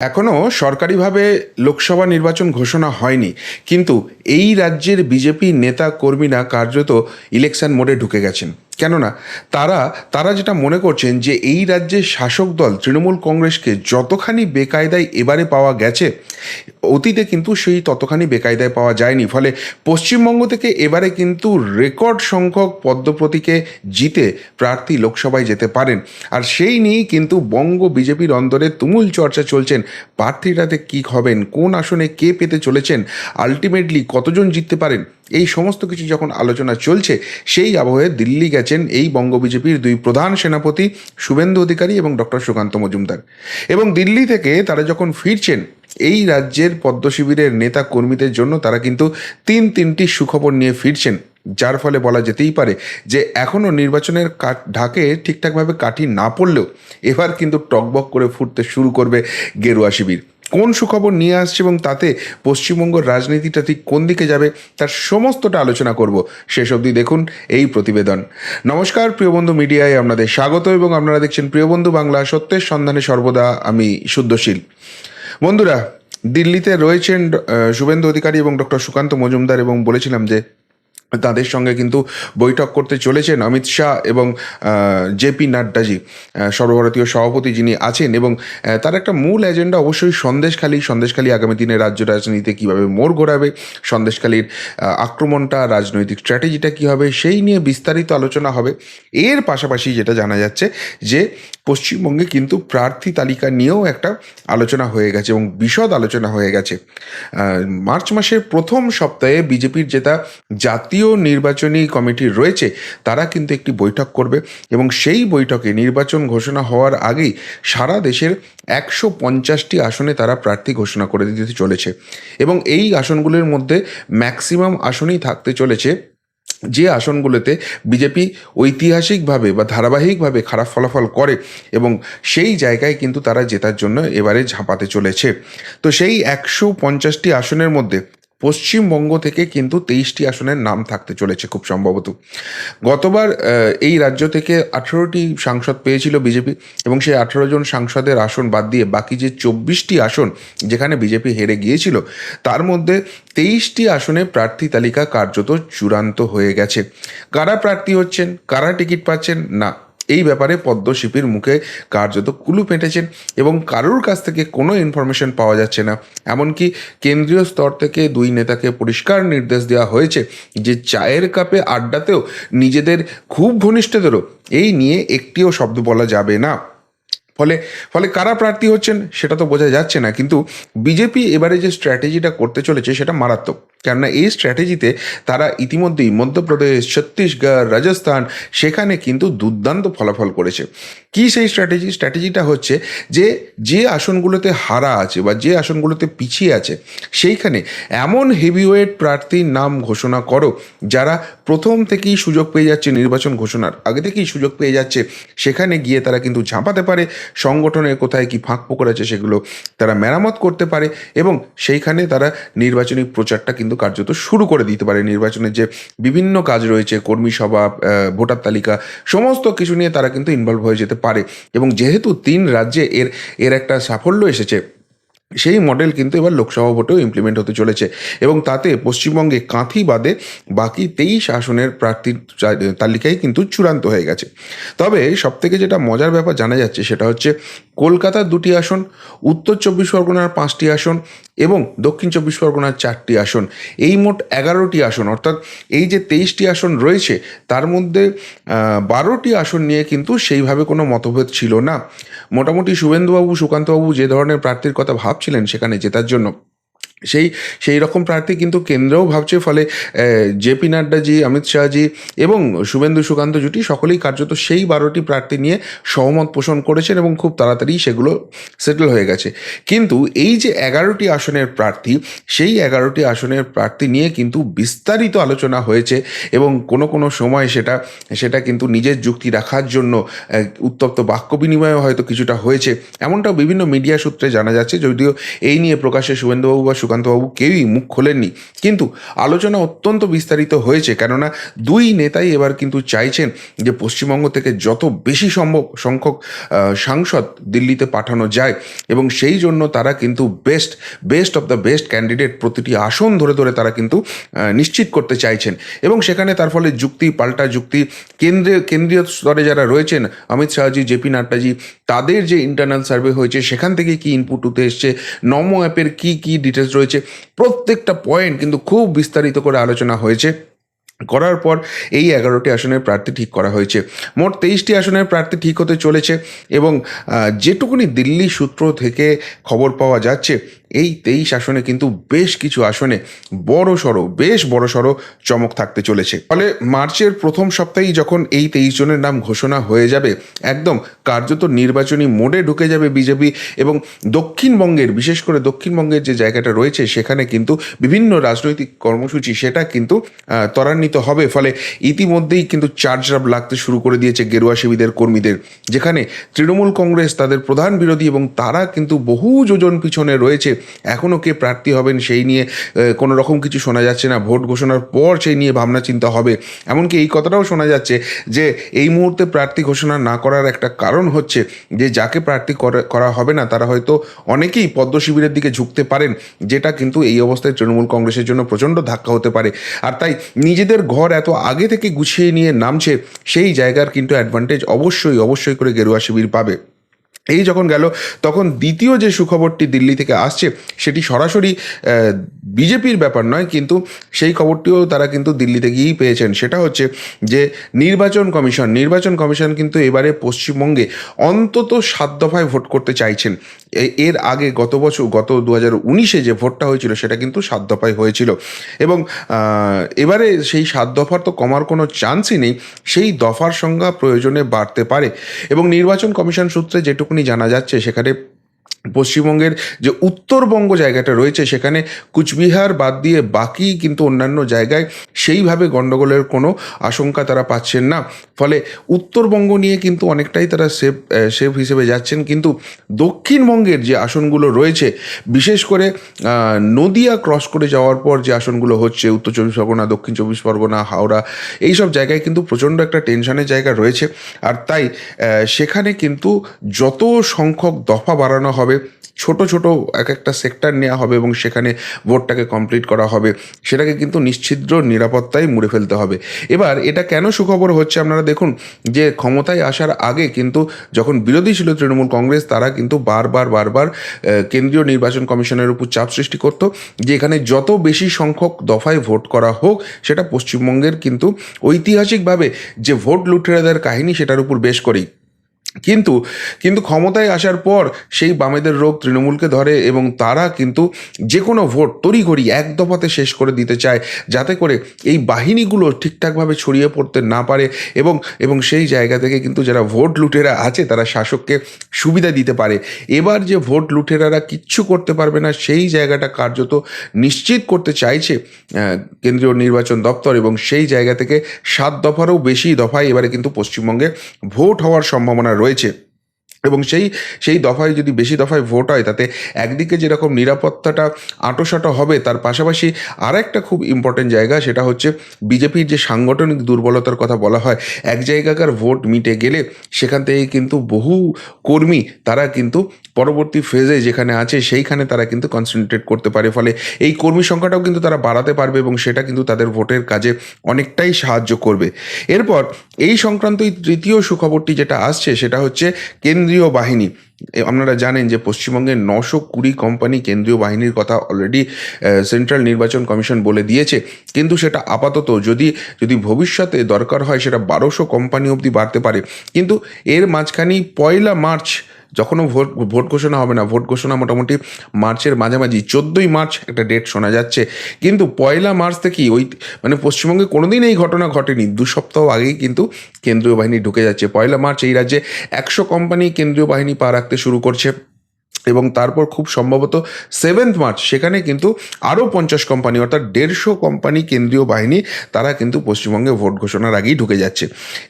এখনও সরকারিভাবে লোকসভা নির্বাচন ঘোষণা হয়নি, কিন্তু এই রাজ্যের বিজেপি নেতা কর্মীরা কার্যত ইলেকশন মোডে ঢুকে গেছেন। কেননা তারা তারা যেটা মনে করছেন যে এই রাজ্যের শাসক দল তৃণমূল কংগ্রেসকে যতখানি বেকায়দায় এবারে পাওয়া গেছে, অতীতে কিন্তু সেই ততখানি বেকায়দায় পাওয়া যায়নি। ফলে পশ্চিমবঙ্গ থেকে এবারে কিন্তু রেকর্ড সংখ্যক পদ্মপ্রতীকে জিতে প্রার্থী লোকসভায় যেতে পারেন। আর সেই নিয়েই কিন্তু বঙ্গ বিজেপির অন্দরে তুমুল চর্চা চলছেন। প্রার্থীরাতে কী হবেন, কোন আসনে কে পেতে চলেছেন আলটিমেটলি কতজন জিততে পারেন, এই সমস্ত কিছু যখন আলোচনা চলছে, সেই আবহে দিল্লি গেছেন এই বঙ্গ বিজেপির দুই প্রধান সেনাপতি শুভেন্দু অধিকারী এবং ডক্টর সুকান্ত মজুমদার। এবং দিল্লি থেকে তারা যখন ফিরছেন, এই রাজ্যের পদ্ম শিবিরের নেতা কর্মীদের জন্য তারা কিন্তু তিন তিনটি সুখবর নিয়ে ফিরছেন, যার ফলে বলা যেতেই পারে যে এখনও নির্বাচনের ঢাকে ঠিকঠাকভাবে কাঠি না পড়লেও এবার কিন্তু টকবক করে ফুটতে শুরু করবে গেরুয়া শিবির। কোন সুখবর নিয়ে আসছে এবং তাতে পশ্চিমবঙ্গের রাজনীতিটা ঠিক কোন দিকে যাবে, তার সমস্তটা আলোচনা করব। শেষ অবধি দেখুন এই প্রতিবেদন। নমস্কার, প্রিয় বন্ধু মিডিয়ায় আপনাদের স্বাগত এবং আপনারা দেখছেন প্রিয় বন্ধু বাংলা, সত্যের সন্ধানে সর্বদা আমি শুদ্ধশীল। বন্ধুরা, দিল্লিতে রয়েছেন শুভেন্দু অধিকারী এবং ডক্টর সুকান্ত মজুমদার এবং বলেছিলাম যে তাদের সঙ্গে কিন্তু বৈঠক করতে চলেছেন অমিত শাহ এবং জেপি নাড্ডাজি সর্বভারতীয় সভাপতি যিনি আছেন এবং তার একটা মূল এজেন্ডা অবশ্যই সন্দেশখালী। সন্দেশখালী আগামী দিনে রাজ্য রাজনীতিতে কীভাবে মোড় ঘোরাবে, সন্দেশখালীর আক্রমণটা, রাজনৈতিক স্ট্র্যাটেজিটা কী হবে, সেই নিয়ে বিস্তারিত আলোচনা হবে। এর পাশাপাশি যেটা জানা যাচ্ছে যে, পশ্চিমবঙ্গে কিন্তু প্রার্থী তালিকা নিয়েও একটা আলোচনা হয়ে গেছে এবং বিশদ আলোচনা হয়ে গেছে। মার্চ মাসের প্রথম সপ্তাহে বিজেপির যেটা জাতীয় নির্বাচনী কমিটি রয়েছে, তারা কিন্তু একটি বৈঠক করবে এবং সেই বৈঠকে নির্বাচন ঘোষণা হওয়ার আগেই সারা দেশের একশো পঞ্চাশটি আসনে তারা প্রার্থী ঘোষণা করে দিতে চলেছে এবং এই আসনগুলির মধ্যে ম্যাক্সিমাম আসনই থাকতে চলেছে। যে আসনগুলোতে বিজেপি ঐতিহাসিকভাবে বা ধারাবাহিকভাবে খারাপ ফলাফল করে এবং সেই জায়গায় কিন্তু তারা জেতার জন্য এবারে ঝাঁপাতে চলেছে। তো সেই একশো পঞ্চাশটি আসনের মধ্যে পশ্চিমবঙ্গ থেকে কিন্তু তেইশটি আসনের নাম থাকতে চলেছে খুব সম্ভবত। গতবার এই রাজ্য থেকে আঠেরোটি সাংসদ পেয়েছিল বিজেপি এবং সেই আঠেরো জন সাংসদের আসন বাদ দিয়ে বাকি যে চব্বিশটি আসন যেখানে বিজেপি হেরে গিয়েছিল, তার মধ্যে তেইশটি আসনে প্রার্থী তালিকা কার্যত চূড়ান্ত হয়ে গেছে। কারা প্রার্থী হচ্ছেন? কারা টিকিট পাচ্ছেন? না। এই ব্যাপারে পদ্মশিল্পীর মুখে কার্যত কুলু পেটেছেন এবং কারোর কাছ থেকে কোনো ইনফরমেশন পাওয়া যাচ্ছে না। এমনকি কেন্দ্রীয় স্তর থেকে দুই নেতাকে পরিষ্কার নির্দেশ দেওয়া হয়েছে যে চায়ের কাপে আড্ডাতেও নিজেদের খুব ঘনিষ্ঠদেরও এই নিয়ে একটিও শব্দ বলা যাবে না। ফলে ফলে কারা প্রার্থী হচ্ছেন সেটা তো বোঝা যাচ্ছে না। কিন্তু বিজেপি এবারে যে স্ট্র্যাটেজিটা করতে চলেছে সেটা মারাত্মক। কেননা এই স্ট্র্যাটেজিতে তারা ইতিমধ্যেই মধ্যপ্রদেশ, ছত্তিশগড়, রাজস্থান সেখানে কিন্তু দুর্দান্ত ফলাফল করেছে। কি সেই স্ট্র্যাটেজি স্ট্র্যাটেজিটা হচ্ছে যে যে আসনগুলোতে হারা আছে বা যে আসনগুলোতে পিছিয়ে আছে, সেইখানে এমন হেভিওয়েট প্রার্থীর নাম ঘোষণা করো, যারা প্রথম থেকেই সুযোগ পেয়ে যাচ্ছে নির্বাচন ঘোষণার। আগে থেকেই সুযোগ পেয়ে যাচ্ছে, সেখানে গিয়ে তারা কিন্তু ঝাঁপাতে পারে, সংগঠনের কোথায় কি ফাঁক ফোকর আছে সেগুলো তারা মেরামত করতে পারে এবং সেইখানে তারা নির্বাচনী প্রচারটা কিন্তু কার্যত শুরু করে দিতে পারে নির্বাচনের যে বিভিন্ন কাজ রয়েছে, কর্মী সভা ভোটার তালিকা, সমস্ত কিছু নিয়ে তারা কিন্তু ইনভলভ হয়ে যেতে পারে। এবং যেহেতু তিন রাজ্যে এর এর একটা সাফল্য এসেছে সেই মডেল কিন্তু এবার লোকসভা ভোটেও ইমপ্লিমেন্ট হতে চলেছে এবং তাতে পশ্চিমবঙ্গে কাঁথি বাদে বাকি তেইশ আসনের প্রার্থীর তালিকায় কিন্তু চূড়ান্ত হয়ে গেছে। তবে সবথেকে যেটা মজার ব্যাপার জানা যাচ্ছে সেটা হচ্ছে কলকাতার দুটি আসন, উত্তর চব্বিশ পরগনার পাঁচটি আসন এবং দক্ষিণ চব্বিশ পরগনার চারটি আসন। এই মোট এগারোটি আসন, অর্থাৎ এই যে তেইশটি আসন রয়েছে, তার মধ্যে বারোটি আসন নিয়ে কিন্তু সেইভাবে কোনো মতভেদ ছিল না। মোটামুটি শুভেন্দুবাবু, সুকান্তবাবু যে ধরনের প্রার্থীর কথা ভাবছিলেন সেখানে জেতার জন্য। সেই সেই রকম প্রার্থী কিন্তু কেন্দ্রও ভাবছে, ফলে জেপি নাড্ডাজি অমিত শাহজি এবং শুভেন্দু সুকান্ত জুটি সকলেই কার্যত সেই বারোটি প্রার্থী নিয়ে সহমত পোষণ করেছেন এবং খুব তাড়াতাড়ি সেগুলো সেটেল হয়ে গেছে। কিন্তু এই যে এগারোটি আসনের প্রার্থী, সেই এগারোটি আসনের প্রার্থী নিয়ে কিন্তু বিস্তারিত আলোচনা হয়েছে এবং কোনো কোনো সময় সেটা সেটা কিন্তু নিজের যুক্তি রাখার জন্য উত্তপ্ত বাক্য বিনিময়ও হয়তো কিছুটা হয়েছে। এমনটাও বিভিন্ন মিডিয়া সূত্রে জানা যাচ্ছে, যদিও এই নিয়ে প্রকাশ্যে শুভেন্দুবাবু বা সুকান্তবাবু কেউই মুখ খোলেননি। কিন্তু আলোচনা অত্যন্ত বিস্তারিত হয়েছে, কেননা দুই নেতাই এবার কিন্তু চাইছেন যে পশ্চিমবঙ্গ থেকে যত বেশি সম্ভব সংখ্যক সাংসদ দিল্লিতে পাঠানো যায় এবং সেই জন্য তারা কিন্তু best best of the best candidate প্রতিটি আসন ধরে ধরে তারা কিন্তু নিশ্চিত করতে চাইছেন। এবং সেখানে তার ফলে যুক্তি, পাল্টা যুক্তি কেন্দ্রীয় কেন্দ্রীয় স্তরে যারা রয়েছেন, অমিত শাহজি জেপি নাড্ডাজি, তাদের যে ইন্টারনাল সার্ভে হয়েছে, সেখান থেকে কি ইনপুট উঠে এসছে, নমো অ্যাপের কি কি ডিটেলস রয়েছে। প্রত্যেকটা পয়েন্ট কিন্তু খুব বিস্তারিত করে আলোচনা হয়েছে। করার পর এই এগারোটি আসনের প্রার্থী ঠিক করা হয়েছে। মোট তেইশটি আসনের প্রার্থী ঠিক হতে চলেছে এবং যেটুকুনি দিল্লি সূত্র থেকে খবর পাওয়া যাচ্ছে এই তেইশ আসনে কিন্তু বেশ কিছু আসনে বড় সড়ো, বেশ বড় সড়ো চমক থাকতে চলেছে। ফলে মার্চের প্রথম সপ্তাহেই যখন এই তেইশ জনের নাম ঘোষণা হয়ে যাবে, একদম কার্যত নির্বাচনী মোডে ঢুকে যাবে বিজেপি এবং দক্ষিণবঙ্গের, বিশেষ করে দক্ষিণবঙ্গের যে জায়গাটা রয়েছে, সেখানে কিন্তু বিভিন্ন রাজনৈতিক কর্মসূচি সেটা কিন্তু ত্বরান্বিত হবে। ফলে ইতিমধ্যেই কিন্তু চার্জ আপ লাগতে শুরু করে দিয়েছে গেরুয়া শিবিরের কর্মীদের, যেখানে তৃণমূল কংগ্রেস তাদের প্রধান বিরোধী এবং তারা কিন্তু বহু যোজন পিছনে রয়েছে। এখনও কে প্রার্থী হবেন সেই নিয়ে কোনো রকম কিছু শোনা যাচ্ছে না। ভোট ঘোষণার পর সেই নিয়ে ভাবনা চিন্তা হবে। এমনকি এই কথাটাও শোনা যাচ্ছে যে, এই মুহূর্তে প্রার্থী ঘোষণা না করার একটা কারণ হচ্ছে যে, যাকে প্রার্থী করে- হবে না, তারা হয়তো অনেকেই পদ্ম শিবিরের দিকে ঝুঁকতে পারেন, যেটা কিন্তু এই অবস্থায় তৃণমূল কংগ্রেসের জন্য প্রচণ্ড ধাক্কা হতে পারে। আর তাই নিজেদের ঘর এত আগে থেকে গুছিয়ে নিয়ে নামছে, সেই জায়গার কিন্তু অ্যাডভান্টেজ অবশ্যই অবশ্যই করে গেরুয়া শিবির পাবে। এই যখন গেল, তখন দ্বিতীয় যে সুখবরটি দিল্লি থেকে আসছে, সেটি সরাসরি বিজেপির ব্যাপার নয়, কিন্তু সেই খবরটিও তারা কিন্তু দিল্লিতে গিয়েই পেয়েছেন। সেটা হচ্ছে যে নির্বাচন কমিশন নির্বাচন কমিশন কিন্তু এবারে পশ্চিমবঙ্গে অন্তত সাত দফায় ভোট করতে চাইছেন। এর আগে গত বছর, গত দু হাজার উনিশে যে ভোটটা হয়েছিল, সেটা কিন্তু সাত দফায় হয়েছিল। এবং এবারে সেই সাত দফার তো কমার কোনো চান্সই নেই, সেই দফার সংখ্যা প্রয়োজনে বাড়তে পারে। এবং নির্বাচন কমিশন সূত্রে যেটুকুনি জানা যাচ্ছে সেখানে পশ্চিমবঙ্গের যে উত্তরবঙ্গ জায়গাটা রয়েছে, সেখানে কুচবিহার বাদ দিয়ে বাকি কিন্তু অন্যান্য জায়গায় সেইভাবে গণ্ডগোলের কোনো আশঙ্কা তারা পাচ্ছেন না। ফলে উত্তরবঙ্গ নিয়ে কিন্তু অনেকটাই তারা সেফ সেফ হিসেবে যাচ্ছেন। কিন্তু দক্ষিণবঙ্গের যে আসনগুলো রয়েছে, বিশেষ করে নদিয়া ক্রস করে যাওয়ার পর যে আসনগুলো হচ্ছে, উত্তর চব্বিশ পরগনা, দক্ষিণ চব্বিশ পরগনা, হাওড়া এই সব জায়গায় কিন্তু প্রচণ্ড একটা টেনশনের জায়গা রয়েছে। আর তাই সেখানে কিন্তু যত সংখ্যক দফা বাড়ানো হবে ছোট ছোট এক একটা সেক্টর নেওয়া হবে এবং সেখানে ভোটটাকে কমপ্লিট করা হবে। সেটাকে কিন্তু নিশ্ছিদ্র নিরাপত্তায় মুড়ে ফেলতে হবে। এবার এটা কেন সুখবর হচ্ছে আপনারা দেখুন, যে ক্ষমতায় আসার আগে কিন্তু যখন বিরোধী ছিল তৃণমূল কংগ্রেস, তারা কিন্তু বারবার বারবার কেন্দ্রীয় নির্বাচন কমিশনের উপর চাপ সৃষ্টি করত, যে এখানে যত বেশি সংখ্যক দফায় ভোট করা হোক, সেটা পশ্চিমবঙ্গের কিন্তু ঐতিহাসিকভাবে যে ভোট লুটেরাদের কাহিনী সেটার উপর বেশ করেই। কিন্তু কিন্তু ক্ষমতায় আসার পর সেই বামেদের রোগ তৃণমূলকে ধরে এবং তারা কিন্তু যে কোনো ভোট তড়িঘড়ি এক দফাতে শেষ করে দিতে চায়, যাতে করে এই বাহিনীগুলো ঠিকঠাকভাবে ছড়িয়ে পড়তে না পারে এবং এবং সেই জায়গা থেকে কিন্তু যারা ভোট লুটেরা আছে তারা শাসককে সুবিধা দিতে পারে। এবার যে ভোট লুটেরারা কিচ্ছু করতে পারবে না, সেই জায়গাটা কার্যত নিশ্চিত করতে চাইছে কেন্দ্রীয় নির্বাচন দপ্তর এবং সেই জায়গা থেকে সাত দফারও বেশি দফায় এবারে কিন্তু পশ্চিমবঙ্গে ভোট হওয়ার সম্ভাবনা রয়েছে। এবং সেই সেই দফায় যদি বেশি দফায় ভোট হয়, তাতে একদিকে যেরকম নিরাপত্তাটা আঁটোসাঁটো হবে, তার পাশাপাশি আর একটা খুব ইম্পর্টেন্ট জায়গা, সেটা হচ্ছে বিজেপির যে সাংগঠনিক দুর্বলতার কথা বলা হয়, এক জায়গাকার ভোট মিটে গেলে সেখান থেকে কিন্তু বহু কর্মী তারা কিন্তু পরবর্তী ফেজে যেখানে আছে, সেইখানে তারা কিন্তু কনসেন্ট্রেট করতে পারে। ফলে এই কর্মী সংখ্যাটাও কিন্তু তারা বাড়াতে পারবে এবং সেটা কিন্তু তাদের ভোটের কাজে অনেকটাই সাহায্য করবে। এরপর এই সংক্রান্ত তৃতীয় সুখবরটি যেটা আসছে, সেটা হচ্ছে কেন্দ্রীয় বাহিনী। আপনারা জানেন যে পশ্চিমবঙ্গের নশো কুড়ি কোম্পানি কেন্দ্রীয় বাহিনীর কথা অলরেডি সেন্ট্রাল নির্বাচন কমিশন বলে দিয়েছে। কিন্তু সেটা আপাতত যদি যদি ভবিষ্যতে দরকার হয়, সেটা বারোশো কোম্পানি অবধি বাড়তে পারে। কিন্তু এর মাঝখানেই পয়লা মার্চ যখনও ভোট ভোট ঘোষণা হবে না, ভোট ঘোষণা মোটামুটি মার্চের মাঝামাঝি, চোদ্দোই মার্চ একটা ডেট শোনা যাচ্ছে। কিন্তু পয়লা মার্চ থেকেই ওই মানে পশ্চিমবঙ্গে কোনোদিন এই ঘটনা ঘটেনি, দু সপ্তাহ আগেই কিন্তু কেন্দ্রীয় বাহিনী ঢুকে যাচ্ছে। পয়লা মার্চ এই রাজ্যে একশো কোম্পানি কেন্দ্রীয় বাহিনী পা রাখতে শুরু করছে। এবং তারপর খুব সম্ভবত সেভেন্থ মার্চ সেখানে কিন্তু আরও পঞ্চাশ কোম্পানি অর্থাৎ দেড়শো কোম্পানি কেন্দ্রীয় বাহিনী, তারা কিন্তু পশ্চিমবঙ্গে ভোট ঘোষণার আগেই ঢুকে যাচ্ছে।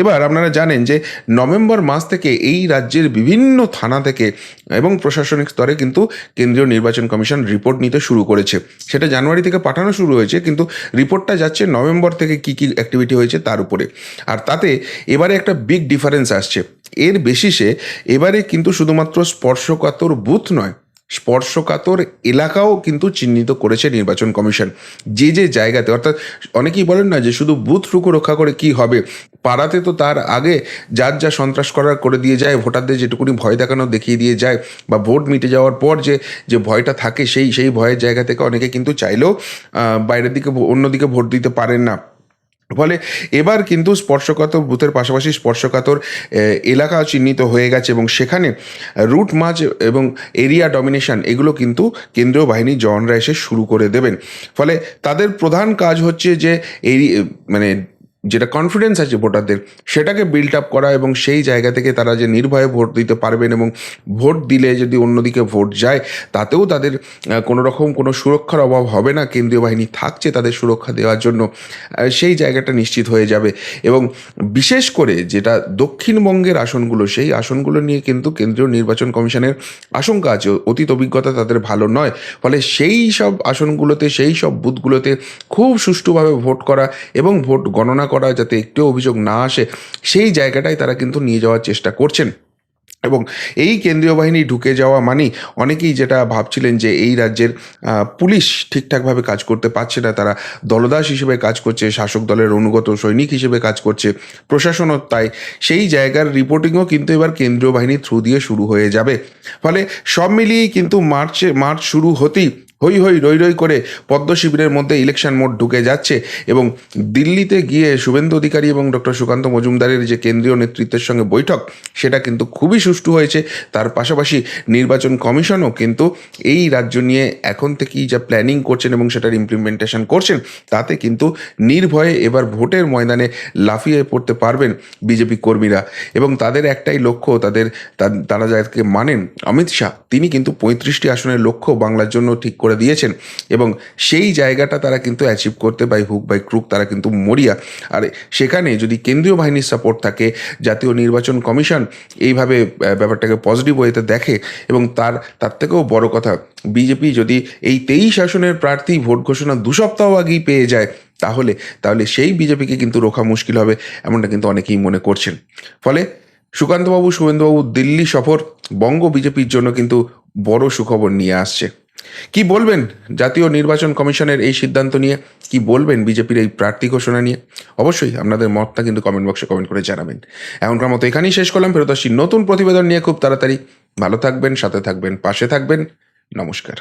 এবার আপনারা জানেন যে নভেম্বর মাস থেকে এই রাজ্যের বিভিন্ন থানা থেকে এবং প্রশাসনিক স্তরে কিন্তু কেন্দ্রীয় নির্বাচন কমিশন রিপোর্ট নিতে শুরু করেছে। সেটা জানুয়ারি থেকে পাঠানো শুরু হয়েছে, কিন্তু রিপোর্টটা যাচ্ছে নভেম্বর থেকে কি কি অ্যাক্টিভিটি হয়েছে তার উপরে। আর তাতে এবারে একটা বিগ ডিফারেন্স আসছে। এর বেসিসে এবারে কিন্তু শুধুমাত্র স্পর্শকাতর বুথ নয়। স্পর্শকাতর এলাকাও কিন্তু চিহ্নিত করেছে নির্বাচন কমিশন। যে যে জায়গাতে, অর্থাৎ অনেকেই বলেন না যে শুধু বুথটুকু রক্ষা করে কি হবে। পাড়াতে তো তার আগে যার যা সন্ত্রাস করার করে দিয়ে যায়, ভোটারদের যেটুকুনি ভয় দেখানো দেখিয়ে দিয়ে যায় বা ভোট মিটে যাওয়ার পর যে যে ভয়টা থাকে সেই সেই ভয়ের জায়গা থেকে অনেকে কিন্তু চাইলেও বাইরের দিকে, অন্যদিকে ভোট দিতে পারেন না। ফলে এবার কিন্তু স্পর্শকাতর, বুথের পাশাপাশি স্পর্শকাতর এলাকা চিহ্নিত হয়ে গেছে এবং সেখানে রুট মাছ এবং এরিয়া ডমিনেশন এগুলো কিন্তু কেন্দ্রীয় বাহিনী জওয়ানরা এসে শুরু করে দেবেন। ফলে তাদের প্রধান কাজ হচ্ছে যে এই মানে যেটা কনফিডেন্স আছে ভোটারদের, সেটাকে বিল্ড আপ করা এবং সেই জায়গা থেকে তারা যে নির্ভয়ে ভোট দিতে পারবেন এবং ভোট দিলে যদি অন্যদিকে ভোট যায়, তাতেও তাদের কোনো রকম কোনো সুরক্ষার অভাব হবে না। কেন্দ্রীয় বাহিনী থাকছে তাদের সুরক্ষা দেওয়ার জন্য সেই জায়গাটা নিশ্চিত হয়ে যাবে। এবং বিশেষ করে যেটা দক্ষিণবঙ্গের আসনগুলো, সেই আসনগুলো নিয়ে কিন্তু কেন্দ্রীয় নির্বাচন কমিশনের আশঙ্কা আছে। অতীত অভিজ্ঞতা তাদের ভালো নয়। ফলে সেই সব আসনগুলোতে, সেই সব বুথগুলোতে খুব সুষ্ঠুভাবে ভোট করা এবং ভোট গণনা করা যাতে একটু অভিযোগ না আসে, সেই জায়গাটাই তারা কিন্তু নিয়ে যাওয়ার চেষ্টা করছেন। এবং এই কেন্দ্রীয় বাহিনী ঢুকে যাওয়া মানেই অনেকেই যেটা ভাবছিলেন যে এই রাজ্যের পুলিশ ঠিকঠাকভাবে কাজ করতে পারছে না, তারা দলদাস হিসেবে কাজ করছে, শাসক দলের অনুগত সৈনিক হিসেবে কাজ করছে, প্রশাসনও তাই। সেই জায়গার রিপোর্টিংও কিন্তু এবার কেন্দ্রীয় বাহিনীর থ্রু দিয়ে শুরু হয়ে যাবে। ফলে সব মিলিয়েই কিন্তু মার্চে, মার্চ শুরু হতেই হই হই রই রই করে পদ্ম শিবিরের মধ্যে ইলেকশন মোড ঢুকে যাচ্ছে এবং দিল্লিতে গিয়ে শুভেন্দু অধিকারী এবং ডক্টর সুকান্ত মজুমদারের যে কেন্দ্রীয় নেতৃত্বের সঙ্গে বৈঠক, সেটা কিন্তু খুবই সুষ্ঠু হয়েছে। তার পাশাপাশি নির্বাচন কমিশনও কিন্তু এই রাজ্য নিয়ে এখন থেকেই যা প্ল্যানিং করছেন এবং সেটার ইমপ্লিমেন্টেশন করছেন, তাতে কিন্তু নির্ভয়ে এবার ভোটের ময়দানে লাফিয়ে পড়তে পারবেন বিজেপি কর্মীরা। এবং তাদের একটাই লক্ষ্য, তাদের, তারা যাকে মানেন, অমিত শাহ, তিনি কিন্তু পঁয়ত্রিশটি আসনের লক্ষ্য বাংলার জন্য ঠিক করে দিয়েছেন। এবং সেই জায়গাটা তারা কিন্তু অ্যাচিভ করতে বাই হুক বাই ক্রুক তারা কিন্তু মরিয়া। আর সেখানে যদি কেন্দ্রীয় বাহিনীর সাপোর্ট থাকে, জাতীয় নির্বাচন কমিশন এইভাবে ব্যাপারটাকে পজিটিভ ওয়েতে দেখে এবং তার তার থেকেও বড় কথা বিজেপি যদি এই তেইশ আসনের প্রার্থী ভোট ঘোষণা দু সপ্তাহ আগেই পেয়ে যায়, তাহলে তাহলে সেই বিজেপিকে কিন্তু রোখা মুশকিল হবে, এমনটা কিন্তু অনেকেই মনে করছেন। ফলে সুকান্তবাবু শুভেন্দুবাবু দিল্লি সফর, বঙ্গ বিজেপির জন্য কিন্তু বড় সুখবর নিয়ে আসছে। কি বলবেন? জাতীয় নির্বাচন কমিশনের এই সিদ্ধান্ত নিয়ে কি বলবেন বিজেপির এই প্রার্থী ঘোষণা নিয়ে? অবশ্যই আপনাদের মতটা কিন্তু কমেন্ট বক্সে কমেন্ট করে জানাবেন। এমনকার মতো এখানেই শেষ করলাম। ফেরত আসছি নতুন প্রতিবেদন নিয়ে খুব তাড়াতাড়ি। ভালো থাকবেন, সাথে থাকবেন, পাশে থাকবেন। নমস্কার।